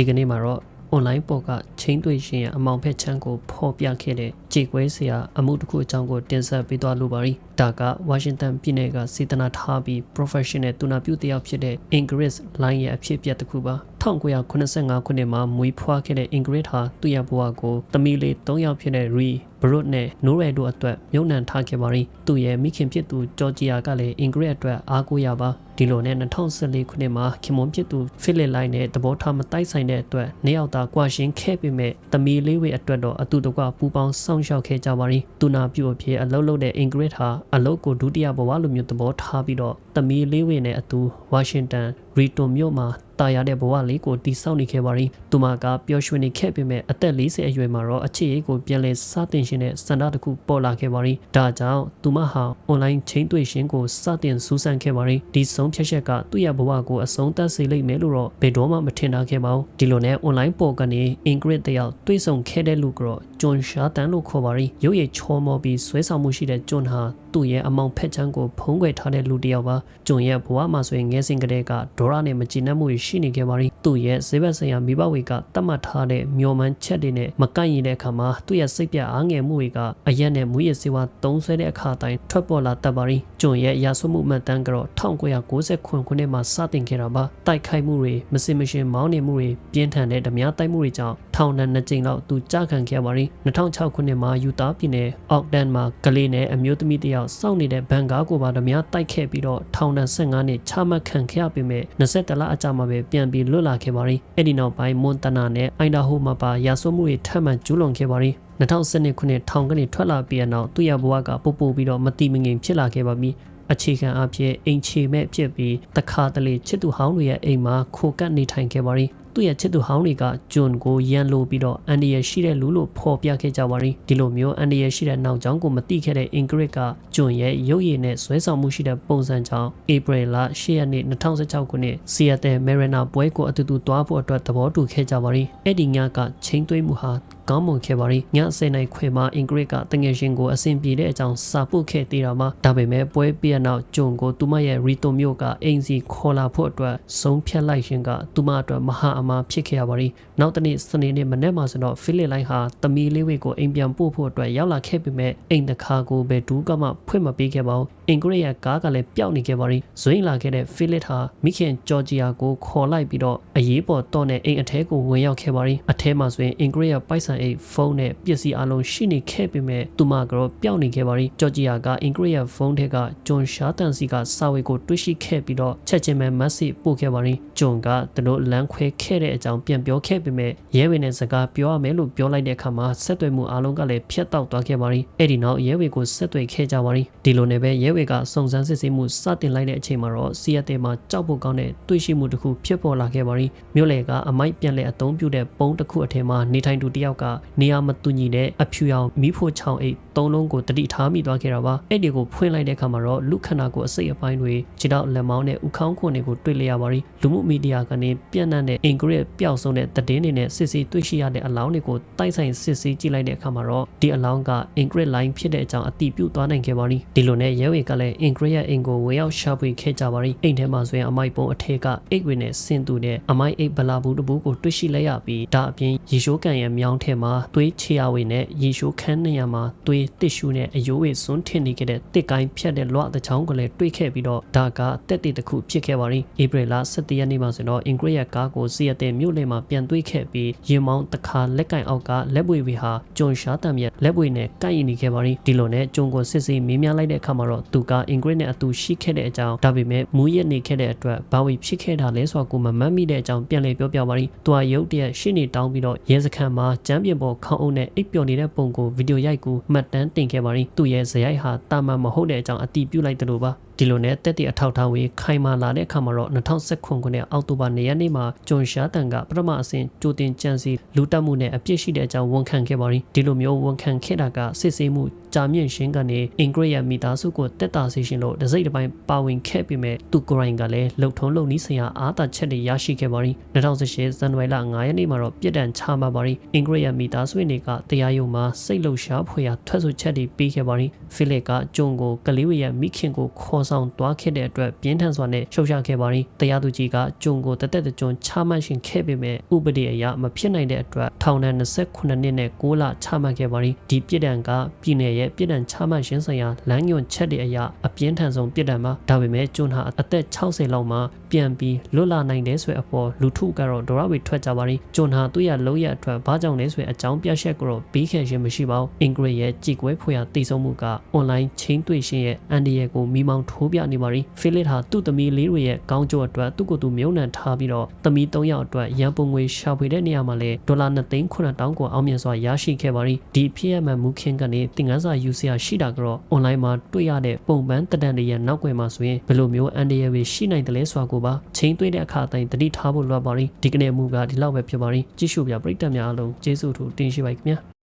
ဒီကနေ့မှာတော့ online ပေါ်ကချင်းတွေ့ရှင်ရဲ့အမောင်ဖက်ချမ်းကိုဖော်ပြခဲ့တဲ့ကြေကွဲစရာအမှုတစ်ခုအကြောင်းကိုတင်ဆက်ပေးသွားလိုပါရီဒါကဝါရှင်တန်ပြည်နယ်ကစေတနာထားပြီး professional တူနာပြုတစ်ယောက်ဖြစ်တဲ့ Ingrid Line ရဲ့အဖြစ်အပျက်တစ်ခုပါ1985ခုနှစ်မှာမွေးဖွားခဲ့တဲ့ Ingrid ဟာသူ့ရဲ့ဘဝကိုသမီးလေး၃ယောက်ဖြစ်တဲ့ Ri ဘရုတ်နဲ့နိုးရဲတို့အတွက်မြုံနှံထားခဲ့ပါရီသူ့ရဲ့မိခင်ဖြစ်သူဂျော်ဂျီယာကလည်း Ingrid အတွက်အားကိုးရပါ ဒီလိုနဲ့2014ခုနှစ်မှာခင်မွန်ဖြစ်သူဖိလစ်လိုက်နဲ့သဘောထားမတိုက်ဆိုင်တဲ့အတွက်နှစ်ယောက်သာကွာရှင်းခဲ့ပေမဲ့သမီးလေးဝေအတွက်တော့အတူတကွပူပေါင်းစောင့်ရှောက်ခဲ့ကြပါရီသူနာပြုအဖြစ်အလုပ်လုပ်တဲ့ Ingrid ဟာအလုပ်ကိုဒုတိယဘဝလိုမျိုးသဘောထားပြီးတော့သမီးလေးဝေနဲ့အတူဝါရှင်တန်ရီတွန်မြို့မှာတာယာတဲ့ဘဝလေးကိုတည်ဆောက်နေခဲ့ပါရီသူမကပျော်ရွှင်နေခဲ့ပေမဲ့အသက်40အရွယ်မှာတော့အခြေအကိုပြန်လည်စတင်ရှင်တဲ့စန္ဒတစ်ခုပေါ်လာခဲ့ပါရီဒါကြောင့်သူမဟာ online ချင်းတွေ့ရှင်ကိုစတင်စူးစမ်းခဲ့ပါရီဒီဆုံးဖြတ်ချက်ကသူ့ရဲ့ဘဝကိုအဆုံးသတ်စေလိမ့်မယ်လို့တော့ဘယ်တော့မှမထင်ထားခဲ့ပါဘူးဒီလိုနဲ့ online ပေါ်ကနေ Ingrid တယောက်တွေ့ဆုံခဲ့တဲ့လူကတော့ဂျွန်ရှာတန်လို့ခေါ်ပါရီရုပ်ရည်ချောမောပြီးဆွဲဆောင်မှုရှိတဲ့ဂျွန်ဟာသူ့ရဲ့အမောင်ဖက်ချမ်းကိုဖုံးကွယ်ထားတဲ့လူတစ်ယောက်ပါဂျွန်ရဲ့ဘဝမှာဆိုရင်ငယ်စဉ်ကတည်းကဒေါရနဲ့မကြည်နပ်မှုရှိနေခဲ့ပါရီသူ့ရဲ့ဈေးဘက်ဆိုင်ရာမိဘဝေကတတ်မှတ်ထားတဲ့မျော်မှန်းချက်တွေနဲ့မကိုက်ရင်တဲ့အခါမှာသူ့ရဲ့စိတ်ပြအားငယ်မှုတွေကအရက်နဲ့မူရည်စေဝါသုံးဆွဲတဲ့အခါတိုင်းထွက်ပေါ်လာတတ်ပါရီဂျွန်ရဲ့ရာဆွမှုမှတ်တမ်းကတော့1990ခုနှစ်မှာစတင်ခဲ့တာပါတိုက်ခိုက်မှုတွေမစင်မရှင်မောင်းနေမှုတွေပြင်းထန်တဲ့ဓမြတိုက်မှုတွေကြောင့် ထောင်ဒဏ်နှစ်ကြိမ်လောက်သူကြာခံခဲ့ပါရီ2006ခုနှစ်မှာယူတာပြည်နယ်အော့ဒန်မှာကလေးနဲ့အမျိုးသမီးတယောက်စောင့်နေတဲ့ဘန်ကားကိုပါဓမြတိုက်ခဲ့ပြီးတော့ထောင်ဒဏ်15နှစ်ချမှတ်ခံခဲ့ရပေမဲ့20လအကြာမှာပဲပြန်ပြီးလွတ်လာခဲ့ပါရီအဲ့ဒီနောက်ပိုင်းမွန်တနာနဲ့အိုင်ဒါဟိုမှာပါရာဆွမှုတွေထပ်မံကျူးလွန်ခဲ့ပါရီ2012ခုနှစ်ထောင်ကနေထွက်လာပြီးတဲ့နောက်သူ့ရဲ့ဘဝကပို့ပို့ပြီးတော့မတိမငင်ဖြစ်လာခဲ့ပါပြီအခြေခံအဖြစ်အိမ်ချေမဲ့ဖြစ်ပြီးတခါတလေချစ်သူဟောင်းတွေရဲ့အိမ်မှာခိုကပ်နေထိုင်ခဲ့ပါရီ သူ့ရဲ့ချစ်သူဟောင်းတွေကဂျွန်ကိုရန်လိုပြီးတော့အန်ဒီရရှိတဲ့လူလို့ဖော်ပြခဲ့ကြပါရီဒီလိုမျိုးအန်ဒီရရှိတဲ့နောက်ကျောင်းကိုမတိခဲ့တဲ့အင်ဂရစ်ကဂျွန်ရဲ့ရုပ်ရည်နဲ့ဆွဲဆောင်မှုရှိတဲ့ပုံစံကြောင့်ဧပြီလ10ရက်နေ့2016ခုနှစ်ဆီယတ်တယ်မယ်ရနာပွဲကိုအတူတူတွားဖို့အတွက်သဘောတူခဲ့ကြပါရီအဲ့ဒီညကချင်းသွေးမှုဟာ ကောင်းမွန်ခဲ့ပါရီည10နိုင်ခွေမှာအင်္ဂရိတ်ကတငယ်ရှင်ကိုအဆင်ပြေတဲ့အကြောင်းစာပို့ခဲ့သေးတာမှာဒါပေမဲ့ပွဲပြည့်နောက်ဂျွန်ကိုသူမရဲ့ရီတိုမျိုးကအင်စီခေါ်လာဖို့အတွက်ဆုံးဖြတ်လိုက်ရှင်ကသူမအတွက်မဟာအမာဖြစ်ခဲ့ရပါရီနောက်တနေ့စနေနေ့မနေ့မှာဆိုတော့ဖိလစ်လိုင်းဟာတမီလေးဝေကိုအိမ်ပြန်ပို့ဖို့အတွက်ရောက်လာခဲ့ပေမဲ့အိမ်တခါကိုပဲဒူးကမှဖွင့်မပေးခဲ့ပါဘူး အင်္ဂရိတ်ရဲ့ကားကလည်းပျောက်နေခဲ့ပါရီဇွိင်းလာခဲ့တဲ့ဖိလစ်ဟာမိခင်ဂျော်ဂျီယာကိုခေါ်လိုက်ပြီးတော့အရေးပေါ်တော့တဲ့အိမ်အထဲကိုဝင်ရောက်ခဲ့ပါရီအထဲမှာဆိုရင်အင်္ဂရိတ်ရဲ့ပိုက်ဆံအိတ်ဖုန်းနဲ့ပစ္စည်းအလုံးရှိနေခဲ့ပေမဲ့သူမကတော့ပျောက်နေခဲ့ပါရီဂျော်ဂျီယာကအင်္ဂရိတ်ရဲ့ဖုန်းထဲကဂျွန်ရှာတန်စီကစာဝေကိုတွေ့ရှိခဲ့ပြီးတော့ချက်ချင်းပဲမက်ဆေ့ပို့ခဲ့ပါရီဂျွန်ကသူတို့လမ်းခွဲခဲ့တဲ့အကြောင်းပြန်ပြောခဲ့ပေမဲ့ရဲဝေနဲ့စကားပြောရမယ်လို့ပြောလိုက်တဲ့အခါမှာဆက်သွယ်မှုအလုံးကလည်းဖျက်တောက်သွားခဲ့ပါရီအဲ့ဒီနောက်ရဲဝေကိုဆက်သွယ်ခဲ့ကြပါရီဒီလိုနဲ့ပဲရဲဝေကစုံစမ်းစစ်ဆေးမှုစတင်လိုက်တဲ့အချိန်မှာတော့စီယက်တဲမှာကြောက်ဖို့ကောင်းတဲ့တွေ့ရှိမှုတစ်ခုဖြစ်ပေါ်လာခဲ့ပါရီမြို့လေကအမိုက်ပြန်လဲအသုံးပြုတဲ့ပုံတစ်ခုအထက်မှာနေထိုင်သူတယောက်ကနေရာမတူညီတဲ့အဖြူရောင်မီးဖိုချောင်းအိတ်သုံးလုံးကိုတတိထားမိသွားခဲ့တာပါအဲ့ဒီကိုဖွင့်လိုက်တဲ့အခါမှာတော့လူခန္ဓာကိုယ်အစိတ်အပိုင်းတွေခြေထောက်လက်မောင်းနဲ့ဥခေါင်းခွန်တွေကိုတွေ့လျက်ပါရီလူမှုမီဒီယာကနေပြန့်နှံ့တဲ့အင်္ဂရိတ်ပျောက်ဆုံးတဲ့သတင်းတွေနဲ့စစ်ဆေးတွေ့ရှိရတဲ့အလောင်းတွေကိုတိုက်ဆိုင်စစ်ဆေးကြည့်လိုက်တဲ့အခါမှာတော့ဒီအလောင်းကအင်္ဂရိတ် line ဖြစ်တဲ့အကြောင်းအတည်ပြုသွားနိုင်ခဲ့ပါရီဒီလိုနဲ့ရဲဝေကလည်းအင်္ဂရိတ်ရဲ့အင်ကိုဝေရောက်ရှာဖွေခဲ့ကြပါရီအိမ်ထဲမှာဆိုရင်အမိုက်ပုံအထက်ကအိတ်ဝင်နဲ့ဆင်သူနဲ့အမိုက်အိတ်ဗလာဘူးတပူးကိုတွေ့ရှိလိုက်ရပြီးဒါအပြင်ရေရှိုးကန်ရဲ့မြောင်းထဲမှာသွေးချေရဝေနဲ့ရေရှိုးခန်းနေရာမှာသွေးတစ်ရှူနဲ့အယိုးဝေစွန်းထင်နေခဲ့တဲ့တစ်ကိုင်းဖြတ်တဲ့လွှတဲ့ချောင်းကိုလည်းတွေ့ခဲ့ပြီးတော့ဒါကတက်တေတစ်ခုဖြစ်ခဲ့ပါရီဧပြီလ17ရက်နေ့မှာဆိုတော့အင်္ဂရိတ်ရဲ့ကားကိုစီရတဲ့မြို့လေမှာပြန်တွေ့ခဲ့ပြီးရင်မောင်းတစ်ခါလက်ကင်အောက်ကလက်ပွေဝေဟာဂျွန်ရှာတမ်ရဲ့လက်ပွေနဲ့ကိုက်ရင်နေခဲ့ပါရီဒီလိုနဲ့ဂျွန်ကိုစစ်ဆေးမေးမြန်းလိုက်တဲ့အခါမှာတော့သူကအင်္ဂရိတ်နဲ့အတူရှိခဲ့တဲ့အကြောင်းဒါပေမဲ့မူးယစ်နေခဲ့တဲ့အတွက်ဘာဝီဖြစ်ခဲ့တာလဲဆိုတာကိုမမှတ်မိတဲ့အကြောင်းပြန်လည်ပြောပြပါရီသူကရုတ်တရက်ရှင်းနေတောင်းပြီးတော့ရဲစခန်းမှာကျမ်းပြင်ပေါ်ခေါင်းအုပ်နဲ့အိပ်ပျော်နေတဲ့ပုံကိုဗီဒီယိုရိုက်ကူမှတ်တမ်းတင်ခဲ့ပါရီသူ့ရဲ့ဇယိုက်ဟာတာမန်မဟုတ်တဲ့အကြောင်းအတိပြုလိုက်တယ်လို့ပါ ဒီလိုနဲ့တက်တဲ့အထောက်ထားဝေခိုင်မာလာတဲ့အခါမှာတော့2019ခုနှစ်အောက်တိုဘာ၂ရက်နေ့မှာဂျွန်ရှာတန်ကပထမအဆင့်ကြိုတင်ကြံစီလူတက်မှုနဲ့အပြစ်ရှိတဲ့အကြောင်းဝန်ခံခဲ့ပါရီဒီလိုမျိုးဝန်ခံခဲ့တာကစစ်ဆေးမှုကြာမြင့်ရှင်းကနေအင်္ဂရိတ်ရဲ့မိသားစုကိုတက်တာစေရှင်လို့တစိမ့်တစ်ပိုင်းပါဝင်ခဲ့ပေမဲ့သူကိုယ်တိုင်ကလည်းလှုပ်ထုံးလှုပ်နီးဆိုင်ရာအားသာချက်တွေရရှိခဲ့ပါရီ2018ဇန်နဝါရီလ9ရက်နေ့မှာတော့ပြစ်ဒဏ်ချမှတ်ပါရီအင်္ဂရိတ်ရဲ့မိသားစုဝင်တွေကတရားရုံးမှာစိတ်လှုပ်ရှားဖွယ်ရာထွက်ဆိုချက်တွေပေးခဲ့ပါရီဖိလစ်ကဂျုံကိုကလေးဝေရဲ့မိခင်ကိုခေါ်ဆောင်သွားခဲ့တဲ့အတွက်ပြင်းထန်စွာနဲ့ရှုတ်ချခဲ့ပါရီတရားသူကြီးကဂျုံကိုတသက်တကြွချမှတ်ရှင်ခဲ့ပေမဲ့ဥပဒေအရမဖြစ်နိုင်တဲ့အတွက်ထောင်ဒဏ်29နှစ်နဲ့6လချမှတ်ခဲ့ပါရီဒီပြစ်ဒဏ်ကပြည်내ရဲ့ပြစ်ဒဏ်ချမှတ်ရှင်ဆိုင်ရာလမ်းညွှန်ချက်တွေအရအပြင်းထန်ဆုံးပြစ်ဒဏ်ပါဒါပေမဲ့ဂျွန်ဟာအသက်60လောက်မှာပြန်ပြီးလွတ်လာနိုင်တယ်ဆိုတဲ့အပေါ်လူထုကတော့ဒေါရဝေထွက်ကြပါရီဂျွန်ဟာသူ့ရဲ့လုံးရအတွက်ဘာကြောင့်လဲဆိုတဲ့အကြောင်းပြချက်ကိုတော့ပြီးခဲ့ခြင်းမရှိပါဘူးအင်္ဂရိတ်ရဲ့ကြည်ကွဲဖွယ်ရာတည်ဆုံမှုကအွန်လိုင်းချင်းတွေ့ရှင်ရဲ့အန်ဒီရဲ့ကိုမိမောင်းထိုးပြနေပါရီဖိလစ်ဟာသူ့သမီးလေးတွေရဲ့ကောင်းကျိုးအတွက်သူ့ကိုယ်သူမြုံနှံထားပြီးတော့သမီး၃ယောက်အတွက်ရန်ပုံငွေရှာဖွေတဲ့နေရာမှာလဲဒေါ်လာ2သိန်း9000ကိုအောင်မြင်စွာရရှိခဲ့ပါရီဒီဖြစ်ရမှန်မူခင်းကနေသင်ခန်းစာယူစရာရှိတာကတော့အွန်လိုင်းမှာတွေ့ရတဲ့ပုံပန်းတဒန်တွေရဲ့နောက်ွယ်မှာဆိုရင်ဘယ်လိုမျိုးအန်ဒီရဲ့ပဲရှိနိုင်တယ်လဲဆိုတာကိုပါချင်းတွေ့တဲ့အခါတိုင်းတတိထားဖို့လိုပါရီဒီကနေ့မူကဒီလောက်ပဲဖြစ်ပါရီကြည့်ရှုပြပရိသတ်များအားလုံးကျေးဇူးထူတင်ရှိပါခင်ဗျာ